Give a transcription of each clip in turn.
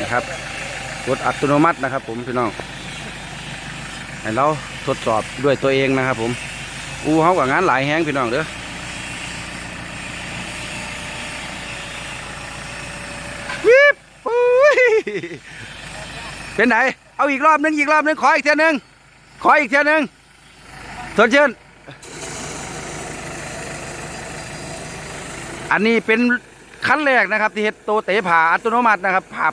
นะครับรถอัตโนมัตินะครับ ผมพี่น้องให้เราทดสอบด้วยตัวเองนะครับ ผม อูเขากับงานหลายแห้งพี่น้องเด้อวิบปุ้ยเป็นไหนเอาอีกรอบนึงอีกรอบนึงขออีกเทียหนึงขออีกเทียหนึงสดชื่นอันนี้เป็นขั้นแรกนะครับ ที่เฮ็ดโตเตะผ่าอัตโนมัตินะครับผ่า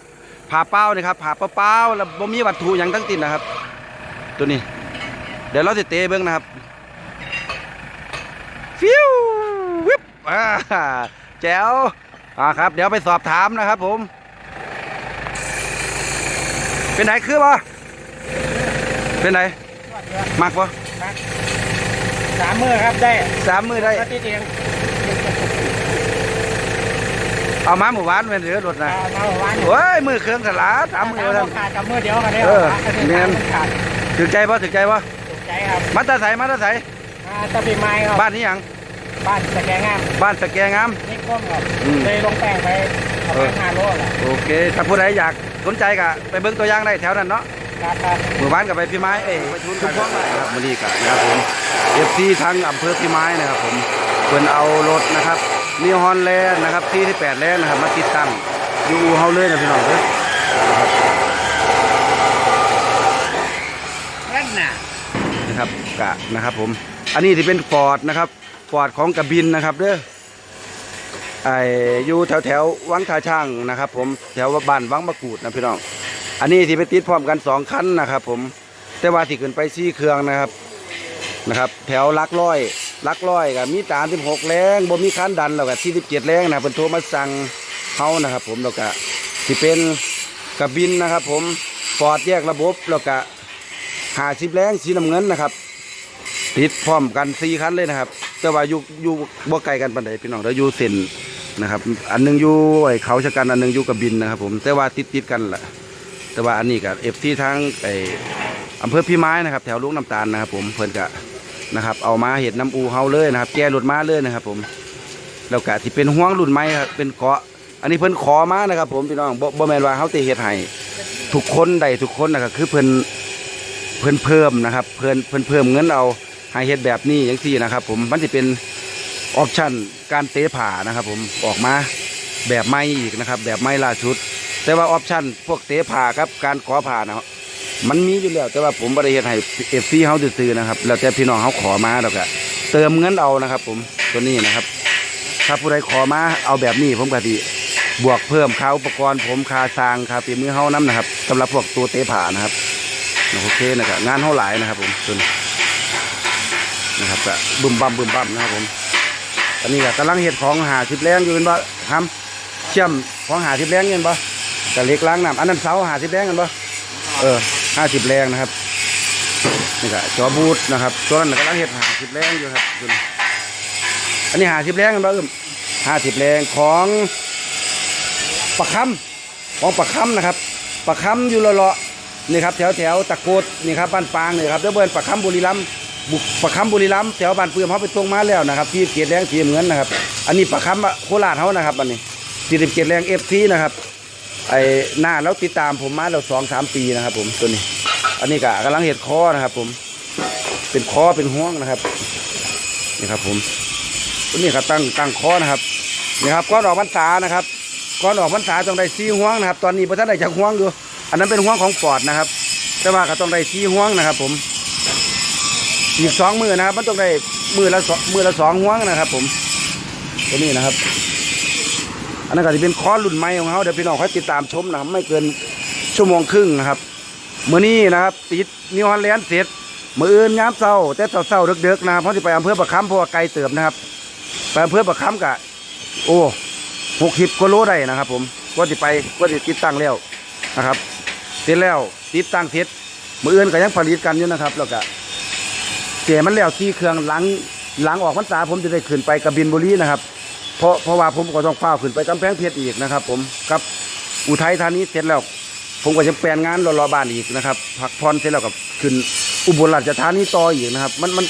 ผ่าเป้านี่ครับผ่าเป้าๆแล้วบ่มีวัตถุอย่างทั้งติดนะครับ ตัวนี้ เดี๋ยวเราจะเตะเบิ้งนะครับ ฟิววิบอ่าแจ๋วอ่าครับ เดี๋ยวไปสอบถามนะครับ ผม เป็นไหนคือบ่เป็นไหนมักบ่สามมือครับได้สามมือได้ก็ติดเอง เอามาหมู่บ้านเป็นเรือรถนะเอามาวันโอ้ยมือเครื่องสลาสามมือเอาท่านขาดกับมือเดียวกันได้เออแมแม่นขาดถึกใจป่ะถึกใจป่ะถูกใจครับมัตตาใสมัตตาใสอ่าตะปีไม้ครับบ้านนี้หยังบ้านสแกงงามบ้านสแกงามนี่ก้มครับอืมเลยลงแป้งไปประเอมาอณห้าโลแหละโอเคถ้าผู้ใดอยากสนใจก็ไปเบิ่งตัวอย่างได้แถวนั้นเนาะครับครับหมู่บ้านกับไปพี่ไม้เอ้ยทุนทุกพวกนะครับมื้อนี้ก็นะครับผมเอฟซีทั้งอำเภอพี่ไม้นะครับผมเพิ่นเอารถนะครับ มีฮอนแลนด์นะครับที่ที่8แลนด์นะครับมาติดตั้งอยู่อู่เฮาเลยนะพี่น้องเด้อนั่นน่ะนะครับกะนะครับผม อันนี้ที่เป็นฟอร์ดนะครับฟอร์ดของกระบินนะครับเด้อไออยู่แถวแถววังท่าช่างนะครับ ผมแถวบ้านวังมะกรูดนะพี่น้อง อันนี้ที่ไปติดพร้อมกันสองคันนะครับ ผมแต่ว่าที่ขึ้นไปซี่เครื่องนะครับนะครับ แถวลักร้อย ลักร้อยกับมีตามที่หกแรงบ่มีคันดันแล้วก็ที่สิบเจ็ดแรงนะเป็นโทรมาสั่งเขานะครับ ผมแล้วก็ที่เป็นกระบินนะครับ ผมฟอร์ดแยกระบบแล้วก็หาสิบแรงสีน้ำเงินนะครับติดพร้อมกันสี่คันเลยนะครับ แต่ว่าอยู่อยู่บ่ไกลกันปานใดพี่น้องเดี๋ยวอยู่เส้นนะครับ อันหนึงอยู่ไอ้เขาชะกันอันหนึงอยู่กระบินนะครับ ผมแต่ว่าติดติดกันแหละแต่ว่าอันนี้กับเอฟซีทางไออำเภอพี่ไม้นะครับ แถวลูกน้ำตาลนะครับ ผมเพิ่นกะ นะครับ เอามาเห็ดน้ำอูเฮาเลยนะครับ แก้รถมาเลยนะครับ ผมแล้วกะที่เป็นห่วงรุ่นไม้ครับเป็นเกาะ อันนี้เพิ่นขอมานะครับ ผมพี่น้องบ่บ่แมนว่าเฮาสิเฮ็ดให้ทุกคนได้ทุกคนนะครับคือเพิ่นเพิ่นเพิ่มนะครับ เพิ่นเพิ่นเพิ่มเงินเอาให้เฮ็ดแบบนี้จังซี่นะครับ ผมมันสิเป็นออปชั่นการเตะผ่านะครับ ผมออกมาแบบใหม่อีกนะครับ แบบใหม่ล่าสุด แต่ว่าออปชั่นพวกเตะผ่าครับการขอผ่านะ มันมีอยู่แล้วแต่ว่าผมบริเหตุให้เอฟซีเขาซื้อนะครับ แล้วแต่พี่น้องเขาขอมาแล้วก็เติมเงินเอานะครับ ผมตัวนี้นะครับ ถ้าผู้ใดขอมาเอาแบบนี้ผมก็ดีบวกเพิ่มค่าอุปกรณ์ผมค่าสร้างค่าปีมือเขาน้ำนะครับสำหรับพวกตัวเตะผ่านะครับโอเคนะครับงานเขาหลายนะครับ ผมตัวนี้นะครับก็บึมบั่มบึมบั่มนะครับผมตอนนี้ก็กำลังเห็ดของหาสิบแรงอยู่เป็นบ่ครับเชื่อมของหาสิบแรงเงินบ่แต่เล็กล้างน้ำอันนั้นเสาหาสิบแรงกันปะเออ ห้าสิบแรงนะครับนี่ก็จอบูทนะครับตัวนั้นก็กำลังเห็ดหาสิบแรงอยู่ครับตัวนี้อันนี้หาสิบแรงกันปะอึมห้าสิบแรงของปะคำของปะคำนะครับปะคำอยู่เลาะๆนี่ครับแถวแถวตะโกดนี่ครับบ้านปางนี่ครับเดี๋ยวเบิ้นปะคำบุรีรัมย์บุกปะคำบุรีรัมย์แถวบ้านเปื่อมเขาไปตรงมาแล้วนะครับที่เกียรติแรงสีเหมือนนะครับ อันนี้ปะคำโคราชเขานะครับ อันนี้สี่สิบเกียรติแรงเอฟซีนะครับ ไอ้หน้าแล้วติดตามผมมาแล้วสองสามปีนะครับ ผมตัวนี้ อันนี้ก็กำลังเห็ดคอนะครับ ผม เป็นคอเป็นห่วงนะครับนี่ครับ ผมตัวนี้ก็ตั้งตั้งคอนะครับนี่ครับก้อนออกพรรษานะครับก้อนออกพรรษาต้องได้ซีห่วงนะครับ ตอนนี้พระท่านได้จากห่วงอยู่อันนั้นเป็นห่วงของปอดนะครับ แต่ว่าก็ต้องได้ซีห่วงนะครับ ผมอีกสองมือนะครับ มันต้องได้มือละสองมือละสองห่วงนะครับ ผมตัวนี้นะครับ อันนั้นก็จะเป็นคอร์สรุ่นใหม่ของเขาเดี๋ยวพี่น้องค่อยติดตามชมนะครับไม่เกินชั่วโมงครึ่งนะครับเมื้อนี้นะครับติดนิวฮอลแลนด์เสร็จมืออื่นยามเช้าแต่เช้าๆดึกๆนะครับเพราะที่ไปอำเภอประคำเพราะว่าไกลเติบนะครับไปอำเภอประคำกะโอ้หกสิบกิโลได้นะครับ ผมก็จะไปก็จะติดตั้งแล้วนะครับเสร็จแล้วติดตั้งเสร็จมืออื่นก็ยังผลิตกันอยู่นะครับ แล้วก็เสียมันแล้วที่เครื่องหลังหลังออกพรรษาผมจะได้ขึ้นไปกระบินบุรีนะครับ เพราะเพราะว่าผมก็ต้องฟ้าขึ้นไปกำแพงเพชรอีกนะครับ ผมกับอุทัยธานีเสร็จแล้ว ผมก็จะแปลนงานรอรอบ้านอีกนะครับพักผ่อนเสร็จแล้วกับขึ้นอุบลราชธานีต่ออีกนะครับ มันมัน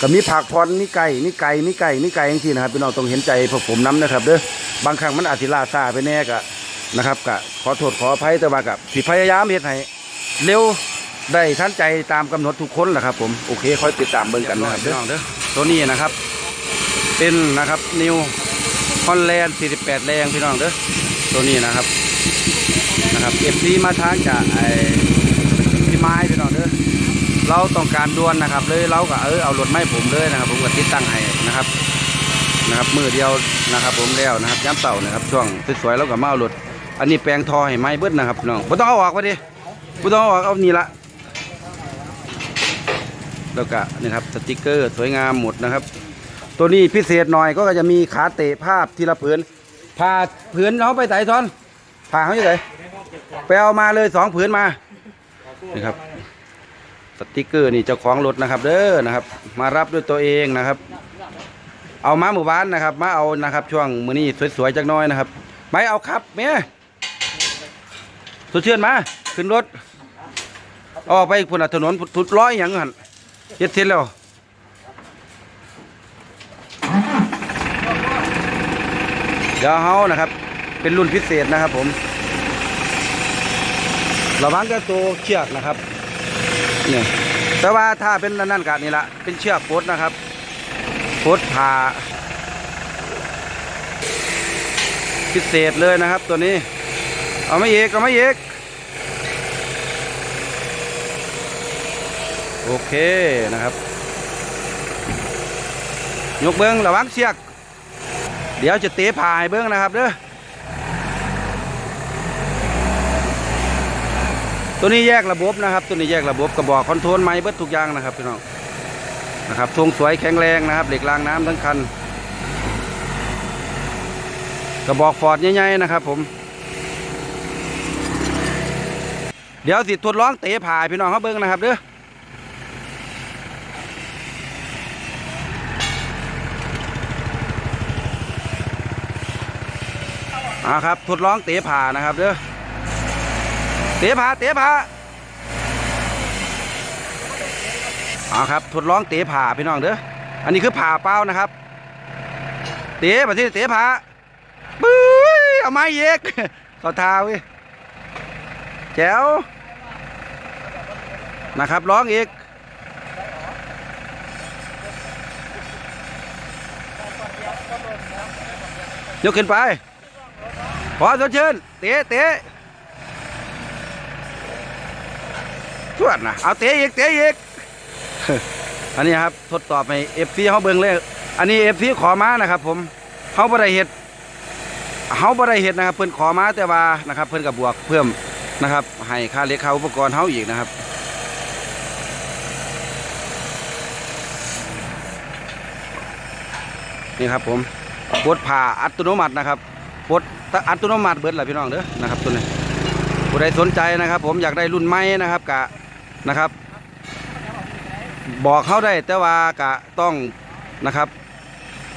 ก็มีผักผ่อนมีไก่มีไก่มีไก่มีไก่อย่างที่นะครับพี่น้องต้องเห็นใจพวกผมน้ำนะครับเด้อบางครั้งมันอาจจะล่าซาไปแน่กะนะครับกะขอโทษขออภัยแต่ว่ากับสิพยายามเฮ็ดให้เร็วได้ทันใจตามกำหนดทุกคนแหละครับ ผมโอเคค่อยติดตามเบิ่งกันนะครับเด้อเด้อตัวนี้นะครับ เป็นนะครับนิว ฮอลแลนด์ 48 แรงพี่น้องเด้อตัวนี้นะครับนะครับเอฟซีมาทางจากไอ้พี่ไม้พี่น้องเด้อเราต้องการด่วนนะครับ เลยเราก็เออเอารถไม้ผมเลยนะครับ ผมก็ติดตั้งให้นะครับนะครับมือเดียวนะครับ ผมแล้วนะครับย้ำเต่านะครับ ช่วงสวยๆแล้วก็มาเอารถอันนี้แปลงทอให้ไม้เบิดนะครับพี่น้องไม่ต้องเอาออกวะดิไม่ต้องเอาออกเอานี่ละแล้วก็นี่ครับสติกเกอร์สวยงามหมดนะครับ ตัวนี้พิเศษหน่อยก็จะมีขาเตะภาพทีละผืนพาผืนเขาไปไต่ทอนพาเขาอยู่ไหนไปเอามาเลยสองผืนมานี่ครับสติกเกอร์นี่เจ้าของรถนะครับ เด้อนะครับ มารับด้วยตัวเองนะครับ เอามาหมู่บ้านนะครับ มาเอานะครับ ช่วงมือนี้สวยๆจักน้อยนะครับ ไม่เอาครับเมียสุดเชื่อนมา ขึ้นรถออกไปพุ่นนะถนนทุดร้อยอย่างหันเฮ็ดเสร็จแล้ว เดี๋ยวเฮานะครับ เป็นรุ่นพิเศษนะครับผมระวังกับตัวเชือกนะครับเนี่ยแต่ว่าถ้าเป็นนั่นกันนี่ละเป็นเชือกโคดนะครับโคดผ่าพิเศษเลยนะครับ ตัวนี้ เอาไม่เอกเอาไม่เอกโอเคนะครับ ยกเบิ้งระวังเชือก เดี๋ยวจะเตะผาให้เบิ้องนะครับเด้อตัวนี้แยกระบบนะครับ ตัวนี้แยกระบบกระบอกคอนโทรลไม้เบิดทุกอย่างนะครับพี่น้องนะครับทรงสวยแข็งแรงนะครับ เหล็กรางน้ำทั้งคัน กระบอกฟอร์ดใหญ่ๆนะครับ ผม เดี๋ยวสิทดลองเตะผ่าให้พี่น้องเขาเบิ้งนะครับเด้อ อ่าครับทดลองเตะผ่านะครับเด้อเตะผ่าเตะผ่าอ่าครับทดลองเตะผ่าพี่น้องเด้ออันนี้คือผ่าเป้านะครับ เตะมาที่เตะผ่าปุ้ยเอาไม้เยกเขาทาว้ยแจ๋วนะครับร้องอีกยกขึ้นไป พอสดชื่นเตะเตะสวดนะเอาเตะอีกเตะอีกอันนี้ครับทดสอบให้เอฟซีเขาเบิ่งเลยอันนี้เอฟซีขอมานะครับ ผมเขาบ่ได้เห็ดเขาบ่ได้เห็ดนะครับ เพิ่นขอมาแต่ว่านะครับ เพิ่นกับบวกเพิ่มนะครับ ให้ค่าเล็กค่าอุปกรณ์เขาอีกนะครับนี่ครับผมกดผ่าอัตโนมัตินะครับ กดอัตโนมัติเบิดแหละพี่น้องเด้อนะครับตัวนี้ผู้ใดสนใจนะครับ ผมอยากได้รุ่นใหม่นะครับกะนะครับ บอกเข้าได้แต่ว่ากะต้องนะครับ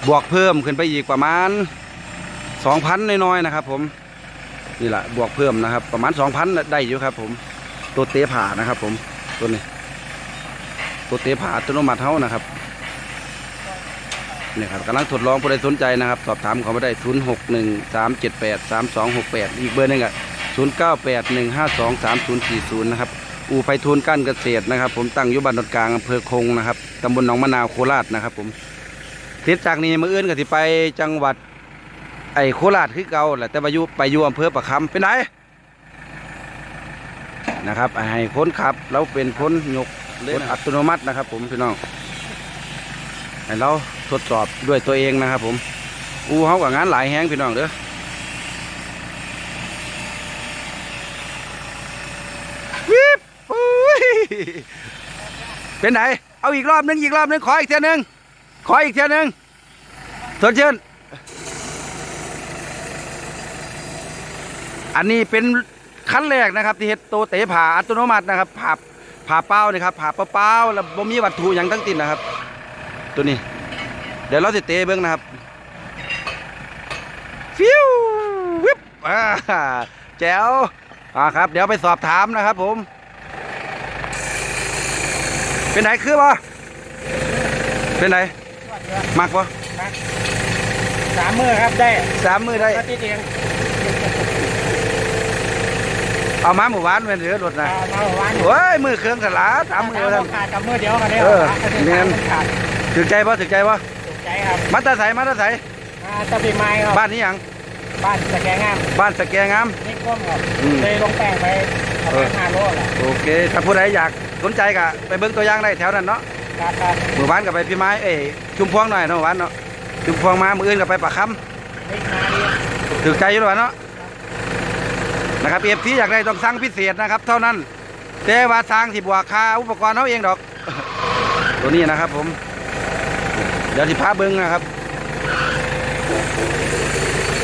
บวกเพิ่มขึ้นไปอีกประมาณ2,000น้อยๆนะครับ ผมนี่แหละบวกเพิ่มนะครับ ประมาณ2,000ได้อยู่ครับ ผมตัวเตะผ่านะครับ ผมตัวนี้ตัวเตะผ่าอัตโนมัติเขานะครับ นี่ครับกำลังทดลองผู้ใดสนใจนะครับ สอบถามเขามาได้ 0 6 1 3 7 8 3 2 6 8 อีกเบอร์หนึงอะ0 9 8 1 5 2 3 0 4 0 นะครับ อูไพฑูรย์กั้นเกษตรนะครับ ผมตั้งอยู่บ้านนนกลางอำเภอคงนะครับตำบลหนองมะนาวโคราชนะครับ ผมเสร็จากนี้มืออื่นก็สิไปจังหวัดไอ้โคราชคือเก่าแหละแต่ไปอยู่ไปอยู่อำเภอประคำเป็นไงนนะครับให้คนขับแล้วเป็นคนยกรถอัตโนมัตินะครับ ผมพี่น้องให้เรา ทดสอบด้วยตัวเองนะครับผม อูเขากับงานหลายแห้งพี่น้องเด้อวิบเป็นไหน เอาอีกรอบหนึงอีกรอบหนึงขออีกเทียหนึง ขออีกเทียหนึงสดชื่นอันนี้เป็นขั้นแรกนะครับ ที่เฮ็ดโตเตะผ่าอัตโนมัตินะครับผ่าผ่าเป้านี่ครับผ่าเป้าๆแล้วบ่มีวัตถุอย่างตั้งติดนะครับ ตัวนี้ เดี๋ยวเราจะเตะเบิ้งนะครับฟิววิบอ่าแจ๋วอ่าครับ เดี๋ยวไปสอบถามนะครับผม เป็นไหนคือบ่เป็นไหนมักบ่สามมือครับได้สามมือได้ก็ติดเองเอามาหมู่บ้านเป็นเหลือรถนะมาเมื่อวานโอ้ยมือเครื่องสลาสามมือเอท่านขาดกับมือเดียวกันเนี่ยเออเนียนขาดถึกใจป่ะถึกใจป่ะถูก ใจครับมาตาใสมาตาใสมาตะปีไม้ครับ บ้านนี้หยังบ้านสแกงงาม บ้านสแกงามนี่ก้มครับอืมเลยลงแป้งไปประเอมาอณห้าโลแหละโอเค ถ้าผู้ใดอยากสนใจก็ไปเบิ่งตัวอย่างได้แถวนั้นเนาะครับครับหมู่บ้านก็ไปพี่ไม้เอ้ยชุมพวงหน่อยเนาะหมู่บ้านเนาะชุมพวงมามืออื่นก็ไปปากคนี่มาดีำถึกใจอยู่หรือเปล่าเนาะนะครับเอฟซีอยากได้ต้องสั่งพิเศษนะครับ เท่านั้นแต่ว่าสร้างที่บวกค่าอุปกรณ์เขาเองดอก ตัวนี้นะครับผม เดี๋ยวที่พาเบิ้งนะครับ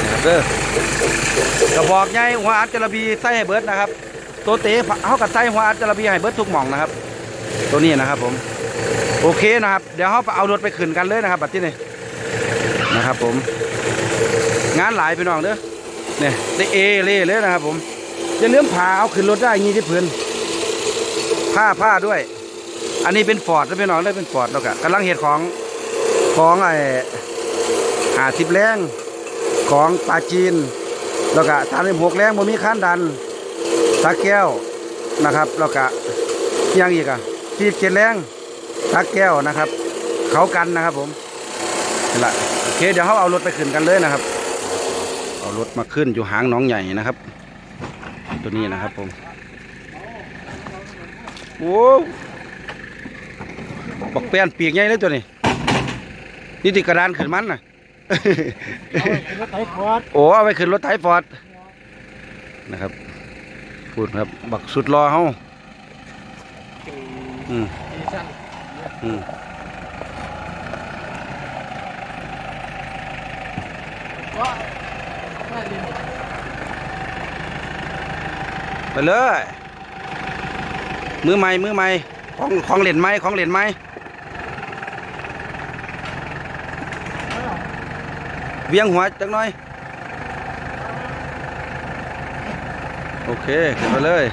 นะครับเด้อกระบอกใหญ่หัวอัดจระบีใส่ให้เบิร์ดนะครับ ตัวเต๋เขากับใส่หัวอัดจระบีให้เบิร์ดทุกหม่องนะครับ ตัวนี้นะครับผมโอเคนะครับ เดี๋ยวเขาเอารถไปขึ้นกันเลยนะครับบัดที่นี่นะครับผม งานหลายพี่น้องเด้อเนี่ยได้เอเล่เลยนะครับผมอย่าลืมผ่าเอาขึ้นรถได้งี้ที่พื้นผ้าผ้าด้วย อันนี้เป็นฟอร์ดนะพี่น้องได้เป็นฟอร์ดแล้วก็กำลังเหตุของ ของไอ้หาสิบแรงของปลาจีน แล้วก็สามสิบหกแรงบ่มีขั้นดันตาแก้วนะครับ แล้วก็ยังอีกอะที่เจ็ดแรงตาแก้วนะครับ เขากันนะครับผมนี่ละโอเคเดี๋ยวเขาเอารถไปขึ้นกันเลยนะครับ เอารถมาขึ้นอยู่หางน้องใหญ่นะครับ ตัวนี้นะครับผมโอ้บักแป้นเปียกใหญ่เลยตัวนี้ นี่ติดกระดานขึ้นมันน่ะเอาไปรถไถฟอร์ดโอ้เอาไปขึ้นรถไถฟอร์ดนะครับพูดครับบักสุดรอเฮาอืมดีชั่นอืมว่าไม่ดีไปเลย มือใหม่มือใหม่ของของเล่นไหมของเล่นไหม เวียงหัวจักหน่อย โอเคขึ้นไปเลย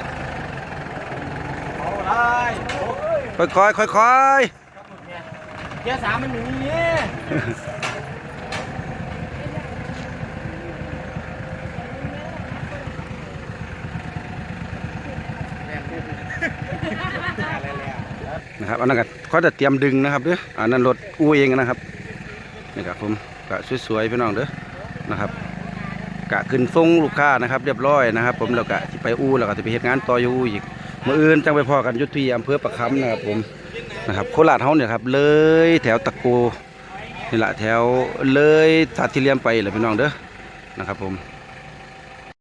เอาได้ค่อยๆค่อยเกียร์สามมันอยู่นี่ๆนะครับอันนั้นก็เขาจะเตรียมดึงนะครับเด้ออันนั้นรถอู้เองนะครับนี่ครับผม กะสวยๆพี่น้องเด้อนะครับกะขึ้นทรงลูกค้านะครับ เรียบร้อยนะครับ ผมแล้วกะไปอู้แล้วก็จะไปเหตุงานต่ออยู่อู้อีกเมื่ออื่นจังไปพอกันยุทธีอำเภอประคำนะครับผมนะครับโคราชเฮาเนี่ยครับเลยแถวตะโกนี่แหละแถวเลยสาธิเลียมไปเลยพี่น้องเด้อนะครับผม